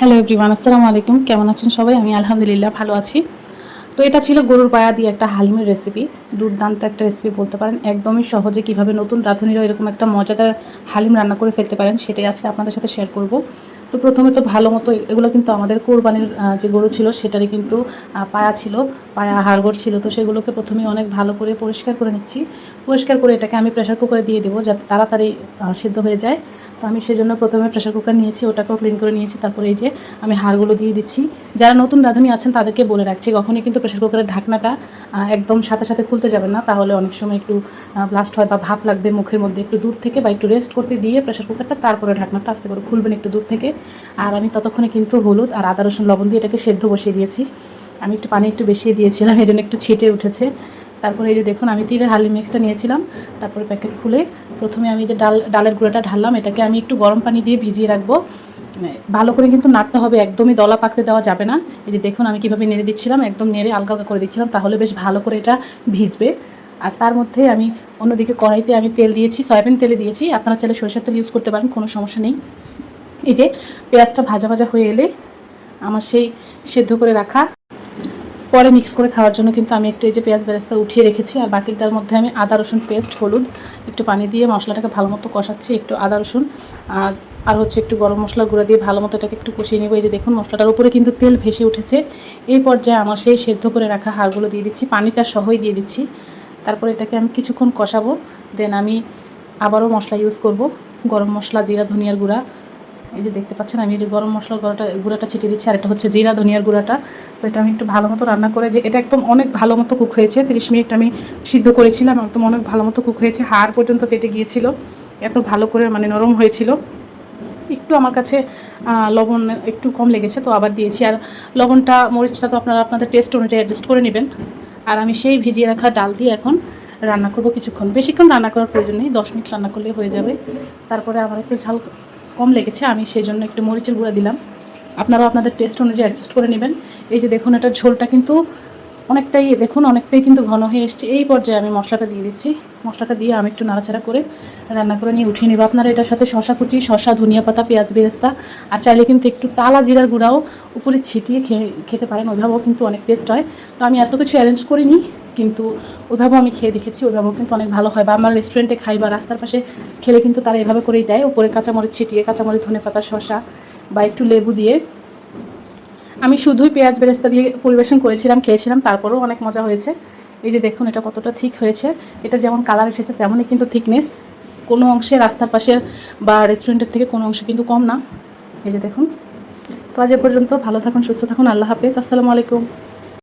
Hello everyone আসসালামু আলাইকুম। কেমন আছেন সবাই? আমি আলহামদুলিল্লাহ ভালো আছি। তো এটা ছিল গরুর পায়া দিয়ে একটা হালিমের রেসিপি দুর্দান্ত একটা রেসিপি বলতে পারেন। একদমই সহজে কীভাবে নতুন রাঁধুনিরা এরকম একটা মজাদার হালিম রান্না করে ফেলতে পারেন, সেটাই আজকে আপনাদের সাথে শেয়ার করব। তো প্রথমে তো ভালো মতো এগুলো কিন্তু আমাদের কোরবানির যে গরু ছিল সেটারই কিন্তু পায়া ছিল, পায়া হাড়গোড় ছিল। তো সেগুলোকে প্রথমে অনেক ভালো করে পরিষ্কার করে নিচ্ছি। পরিষ্কার করে এটাকে আমি প্রেশার কুকারে দিয়ে দেবো যাতে তাড়াতাড়ি সিদ্ধ হয়ে যায়। তো আমি সেজন্য প্রথমে প্রেশার কুকার নিয়েছি, ওটাকেও ক্লিন করে নিয়েছি। তারপরে এই যে আমি হাড়গুলো দিয়ে দিচ্ছি। যারা নতুন রাঁধুনি আছেন তাদেরকে বলে রাখছি, কখনই কিন্তু প্রেশার কুকারের ঢাকনাটা একদম সাথে সাথে খুলতে যাবেন না। তাহলে অনেক সময় একটু ব্লাস্ট হয় বা ভাপ লাগবে মুখের মধ্যে। একটু দূর থেকে বা একটু রেস্ট করতে দিয়ে প্রেশার কুকারটা তারপরে ঢাকনাটা আস্তে করে খুলবেন একটু দূর থেকে। আর আমি ততক্ষণে কিন্তু হলুদ আর আদা, রসুন, লবণ দিয়ে এটাকে সেদ্ধ বসিয়ে দিয়েছি। আমি একটু পানি একটু বেশি দিয়েছিলাম, এই জন্য একটু ছিটে উঠেছে। তারপরে এই যে দেখুন, আমি তিলের হালি মিক্সটা নিয়েছিলাম। তারপরে প্যাকেট খুলে প্রথমে আমি যে ডাল, ডালের গুঁড়াটা ঢাললাম, এটাকে আমি একটু গরম পানি দিয়ে ভিজিয়ে রাখব। ভালো করে কিন্তু নাড়তে হবে, একদমই দলা পাকতে দেওয়া যাবে না। এই যে দেখুন, আমি কীভাবে নেড়ে দিচ্ছিলাম, একদম নেড়ে আলগা আলগা করে দিচ্ছিলাম, তাহলে বেশ ভালো করে এটা ভিজবে। আর তার মধ্যে আমি অন্যদিকে কড়াইতে আমি তেল দিয়েছি, সয়াবিন তেলে দিয়েছি। আপনারা চাইলে সরিষার তেল ইউজ করতে পারেন, কোনো সমস্যা নেই। এই যে পেঁয়াজটা ভাজা ভাজা হয়ে এলে আমার সেই সেদ্ধ করে রাখা, পরে মিক্স করে খাওয়ার জন্য কিন্তু আমি একটু এই যে পেঁয়াজ বেরেস্তা উঠিয়ে রেখেছি আর বাকিটার মধ্যে আমি আদা, রসুন, পেস্ট, হলুদ একটু পানি দিয়ে মশলাটাকে ভালো মতো কষাচ্ছি, একটু আদা, রসুন আর আর হচ্ছে একটু গরম মশলা গুঁড়া দিয়ে ভালো মতো এটাকে একটু কষিয়ে নেব। এই যে দেখুন মশলাটার উপরে কিন্তু তেল ভেসে উঠেছে। এই পর্যায়ে আমার সেই সেদ্ধ করে রাখা হাড়গুলো দিয়ে দিচ্ছি, পানিটা সহই দিয়ে দিচ্ছি। তারপর এটাকে আমি কিছুক্ষণ কষাবো, দেন আমি আবারও মশলা ইউজ করব, গরম মশলা, জিরা, ধনিয়ার গুঁড়া এই যে দেখতে পাচ্ছেন, আমি এই যে গরম মশলার গুঁড়াটা গুঁড়াটা ছিটিয়ে দিচ্ছি আর এটা হচ্ছে জিরা ধনিয়ার গুঁড়াটা। তো এটা আমি একটু ভালো মতো রান্না করে, যে এটা একদম অনেক ভালো মতো কুক হয়েছে, তিরিশ মিনিট আমি সিদ্ধ করেছিলাম, একদম অনেক ভালো মতো কুক হয়েছে, হাড় পর্যন্ত ফেটে গিয়েছিল, এত ভালো করে মানে নরম হয়েছিল। একটু আমার কাছে লবণ একটু কম লেগেছে, তো আবার দিয়েছি। আর লবণটা, মরিচটা তো আপনারা আপনাদের টেস্ট অনুযায়ী অ্যাডজাস্ট করে নেবেন। আর আমি সেই ভিজিয়ে রাখা ডাল দিয়ে এখন রান্না করব কিছুক্ষণ। বেশিক্ষণ রান্না করার প্রয়োজন নেই, দশ মিনিট রান্না করলে হয়ে যাবে। তারপরে আমার একটু ঝাল কম লেগেছে, আমি সেই জন্য একটু মরিচের গুঁড়া দিলাম। আপনারাও আপনাদের টেস্ট অনুযায়ী অ্যাডজাস্ট করে নেবেন। এই যে দেখুন এটা ঝোলটা কিন্তু অনেকটাই, দেখুন, অনেকটাই কিন্তু ঘন হয়ে এসছে। এই পর্যায়ে আমি মশলাটা দিয়ে দিচ্ছি। মশলাটা দিয়ে আমি একটু নাড়াচাড়া করে রান্না করে নিয়ে উঠিয়ে নেব। আপনারা এটার সাথে শশা কুচি শশা ধনিয়া পাতা, পেঁয়াজ বেরেস্তা, আর চাইলে কিন্তু একটু তালা জিরার গুঁড়াও উপরে ছিটিয়ে খেয়ে, খেতে পারেন। ওইভাবেও কিন্তু অনেক টেস্ট হয়। তো আমি এত কিছু অ্যারেঞ্জ করিনি। কিন্তু ওইভাবেও আমি খেয়ে দেখেছি, ওইভাবেও কিন্তু অনেক ভালো হয়। বা আমার রেস্টুরেন্টে খাই বা রাস্তার পাশে খেলে কিন্তু তারা এভাবে করেই দেয়। উপরে কাঁচামরিচ ছিটিয়ে, কাঁচামরিচ, ধনে পাতা শশা বা একটু লেবু দিয়ে। আমি শুধুই পেঁয়াজ বেরেস্তা দিয়ে পরিবেশন করেছিলাম, খেয়েছিলাম, তারপরেও অনেক মজা হয়েছে। এই যে দেখুন এটা কতটা ঠিক হয়েছে। এটা যেমন কালার এসেছে তেমনই কিন্তু থিকনেস কোনো অংশে রাস্তার পাশের বা রেস্টুরেন্টের থেকে কোনো অংশ কিন্তু কম না। এই যে দেখুন। তো আজ এ পর্যন্ত ভালো থাকুন, সুস্থ থাকুন, আল্লাহ হাফেজ। আসসালামু আলাইকুম।